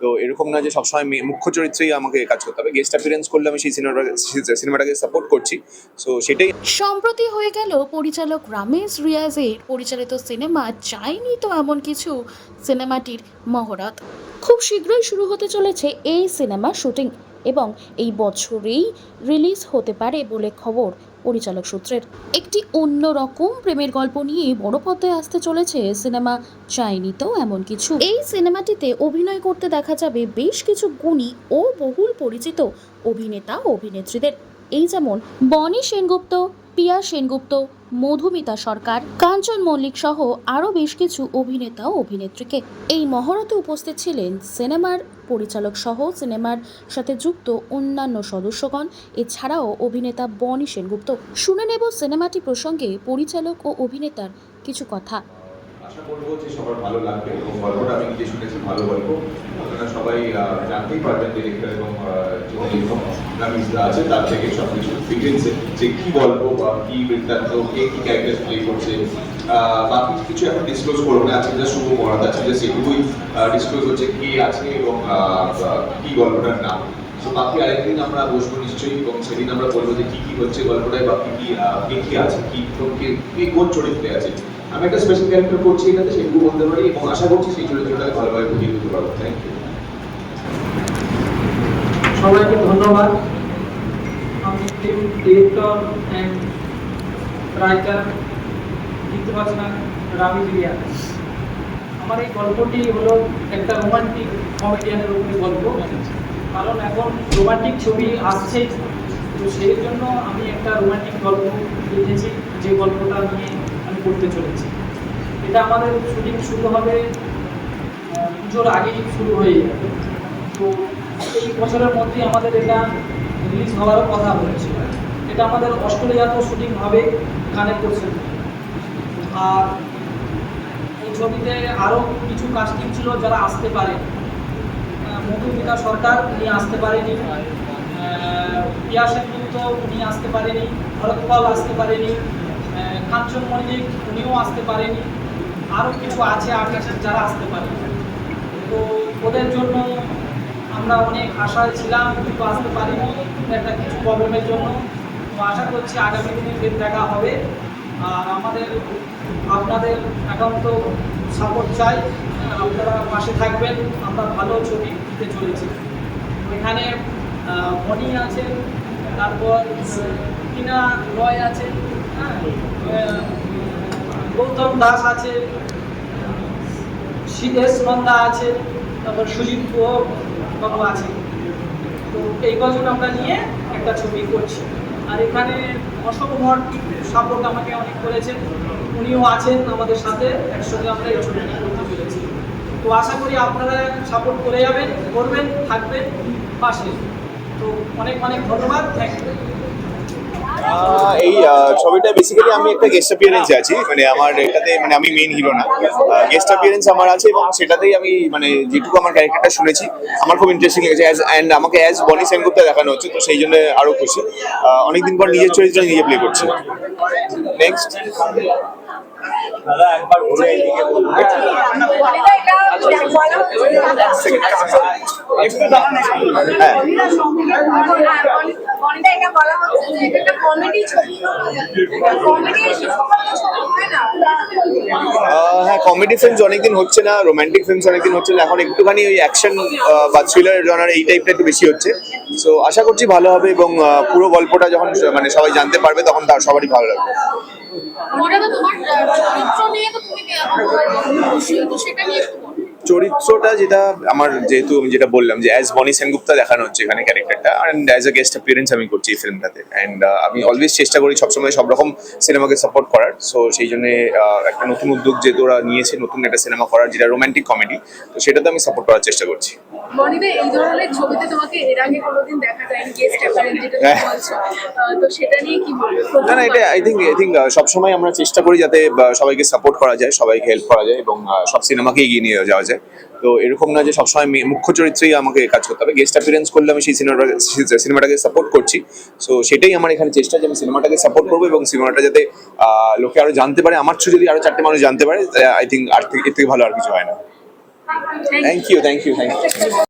তো এরকম না যে সবসময় মুখ্য চরিত্রেই আমাকে কাজ করতে হবে। গেস্ট অ্যাপিয়ারেন্স করলে আমি সেই সিনেমাটা সিনেমাটাকে সাপোর্ট করছি। সো সেটাই সম্প্রতি হয়ে গেল পরিচালক রামেশ রিয়াজের পরিচালিত সিনেমা চাইনি তো এমন কিছু সিনেমাটির মহরত খুব শীঘ্রই শুরু হতে চলেছে এই সিনেমা শুটিং এবং এই বছরেই রিলিজ হতে পারে বলে খবর পরিচালক সূত্রের। একটি অন্যরকম প্রেমের গল্প নিয়ে বড় পথে আসতে চলেছে সিনেমা চাইনি তো এমন কিছু। এই সিনেমাটিতে অভিনয় করতে দেখা যাবে বেশ কিছু গুণী ও বহুল পরিচিত অভিনেতা অভিনেত্রীদের। এই যেমন বনি সেনগুপ্ত পিয়া সেনগুপ্ত, মধুমিতা সরকার, কাঞ্চন মল্লিক সহ আরও বেশ কিছু অভিনেতা ও অভিনেত্রীকে। এই মহরতে উপস্থিত ছিলেন সিনেমার পরিচালক সহ সিনেমার সাথে যুক্ত অন্যান্য সদস্যগণ, এছাড়াও অভিনেতা বনি সেনগুপ্ত। শুনে নেব সিনেমাটি প্রসঙ্গে পরিচালক ও অভিনেতার কিছু কথা। আশা করব যে সবার ভালো লাগবে। এবং গল্পটা আমি নিজে শুনেছি ভালো গল্প। আপনারা সবাই জানতেই পারবেন ডিরেক্টর এবং আহ, লেখক রামিজদা আছে তার থেকে সব কিছু ফিগারেন্সে যে কি গল্প বা কি বৃত্তান্ত কে কি ক্যারেক্টার প্লে করছে। বাকি কিছু এখন ডিসক্লোজ করব না আজকে যা শুভ মরাত আছে যে সেটুকুই ডিসক্লোজ হচ্ছে কে আছে এবং কি গল্পটার নাম। তো বাকি আরেকদিন আমরা বসবো নিশ্চয়ই এবং সেদিন আমরা বলব যে কি কি হচ্ছে গল্পটায় বা কি কি কে আছে কি কে কে কোন চরিত্রে আছে। আমি একটা স্পেশাল ক্যারেক্টার করছি এটাতে সেটুকু বলতে পারি এবং আশা করছি সেই চরিত্রটাকে ভালোভাবে বুঝিয়ে দিতে পারব। থ্যাংক ইউ সবাইকে ধন্যবাদ। আমি ডিরেক্টর অ্যান্ড রাইটার পাচ্ছেন রামি জিয়া আমার এই গল্পটি হলো একটা রোমান্টিক কমেডিয়ানের উপরে গল্প। কারণ এখন রোমান্টিক ছবি আসছেই। তো সেই জন্য আমি একটা রোমান্টিক গল্প লিখেছি, যে গল্পটা নিয়ে করতে চলেছি। এটা আমাদের শুটিং শুরু হবে পুজোর আগেই শুরু হয়ে যাবে। তো এই বছরের মধ্যেই আমাদের এটা রিলিজ হওয়ারও কথা হয়েছে এটা আমাদের অস্ট্রেলিয়াতেও শুটিং হবে কানেক্ট করছে আর এই ছবিতে আরও কিছু কাস্টিং ছিল যারা আসতে পারে মধুমিতা সরকার, উনি আসতে পারেনি। পিয়া সেনগুপ্ত, উনি আসতে পারেনি। ভরত পাল আসতে পারেনি। কাঞ্চন মল্লিক উনিও আসতে পারেনি। আরও কিছু আছে আর্টিস্ট যারা আসতে পারে তো ওদের জন্য আমরা অনেক আশায় ছিলাম কিন্তু আসতে পারিনি। একটা কিছু প্রবলেমের জন্য। তো আশা করছি আগামী দিনে ফের দেখা হবে। আর আমাদের আপনাদের একান্ত সাপোর্ট চাই। আপনারা পাশে থাকবেন। আমরা ভালো ছবি দিতে চলেছি। এখানে আহ, মণি আছে তারপর কিনা রয় আছে। হ্যাঁ আহ, গৌতম দাস আছে সিদ্ধেশ নন্দা আছে, তারপর সুজিত বাবু আছে। তো এই কজন আমরা নিয়ে একটা ছবি করছি। আর এখানে অশোক কুমার সাপোর্ট আমাকে অনেক করেছেন উনিও আছেন আমাদের সাথে, একসঙ্গে আমরা এই ছবিটি করতে পেরেছি। তো আশা করি আপনারা সাপোর্ট করে যাবেন, করবেন, থাকবেন, পাশে। তো অনেক অনেক ধন্যবাদ থ্যাংক ইউ এই ছবিটা বেসিক্যালি আমি একটা গেস্ট অ্যাপিয়ারেন্সে আছি। মানে আমার এটাতে মানে আমি মেইন হিরো না। গেস্ট অ্যাপিয়ারেন্স আমার আছে এবং সেটাতেই আমি মানে যেটুকু আমার ক্যারেক্টারটা শুনেছি আমার খুব ইন্টারেস্টিং লেগেছে। অ্যাজ অ্যান্ড আমাকে অ্যাজ বনি সেনগুপ্তা দেখানো হচ্ছে তো সেই জন্য আরও খুশি। অনেকদিন পর নিজের চরিত্র নিজে প্লে করছি। নেক্সট হ্যাঁ। বনিতা এটা বলা হচ্ছে যে এটা একটা কমেডি ছবি। কমেডি হয় কমেডি ফিল্মস অনেকদিন হচ্ছে না রোমান্টিক ফিল্মস অনেকদিন হচ্ছে না এখন একটুখানি ওই অ্যাকশন বা থ্রিলার জনার এই টাইপটা একটু বেশি হচ্ছে। সো আশা করছি ভালো হবে এবং পুরো গল্পটা যখন মানে সবাই জানতে পারবে তখন তার সবারই ভালো লাগবে। তোমার চরিত্র নিয়ে তো তুমি আহ, খুশি, তো সেটা নিয়ে। চরিত্রটা যেটা আমার যেহেতু আমি যেটা বললাম যে অ্যাজ বনি সেনগুপ্তা দেখানো হচ্ছে এখানে ক্যারেক্টারটা and as a guest appearance আমি করছি এই ফিল্মটাতে অ্যান্ড আমি অলওয়েজ চেষ্টা করি সবসময় সব রকম সিনেমাকে সাপোর্ট করার। সো সেই জন্য একটা নতুন উদ্যোগ যেহেতু ওরা নিয়েছে নতুন একটা সিনেমা করার যেটা রোমান্টিক কমেডি তো সেটাতে আমি সাপোর্ট করার চেষ্টা করছি। বনিতা এই ধরনের ছবিতে তোমাকে এর আগে কোনোদিন দেখা যায়নি গেস্ট অ্যাপিয়ারেন্স যেটা বলছো। তো সেটা নিয়ে কি বলব? না না এটা আই থিঙ্ক আই থিঙ্ক সবসময় আমরা চেষ্টা করি যাতে সবাইকে সাপোর্ট করা যায় সবাইকে হেল্প করা যায় এবং সব সিনেমাকে এগিয়ে নিয়ে যাওয়া যায়। তো এরকম না যে সবসময় মুখ্য চরিত্রেই আমাকে কাজ করতে হবে। গেস্ট অ্যাপিয়ারেন্স করলে আমি সেই সিনেমাটা সিনেমাটাকে সাপোর্ট করছি। সো সেটাই আমার এখানে চেষ্টা যে আমি সিনেমাটাকে সাপোর্ট করব এবং সিনেমাটা যাতে আহ, লোকে আরও জানতে পারে। আমার ছু যদি আরও চারটে মানুষ জানতে পারে আই থিঙ্ক আর থেকে এর থেকে ভালো আর কিছু হয় না। Thank you thank you thank you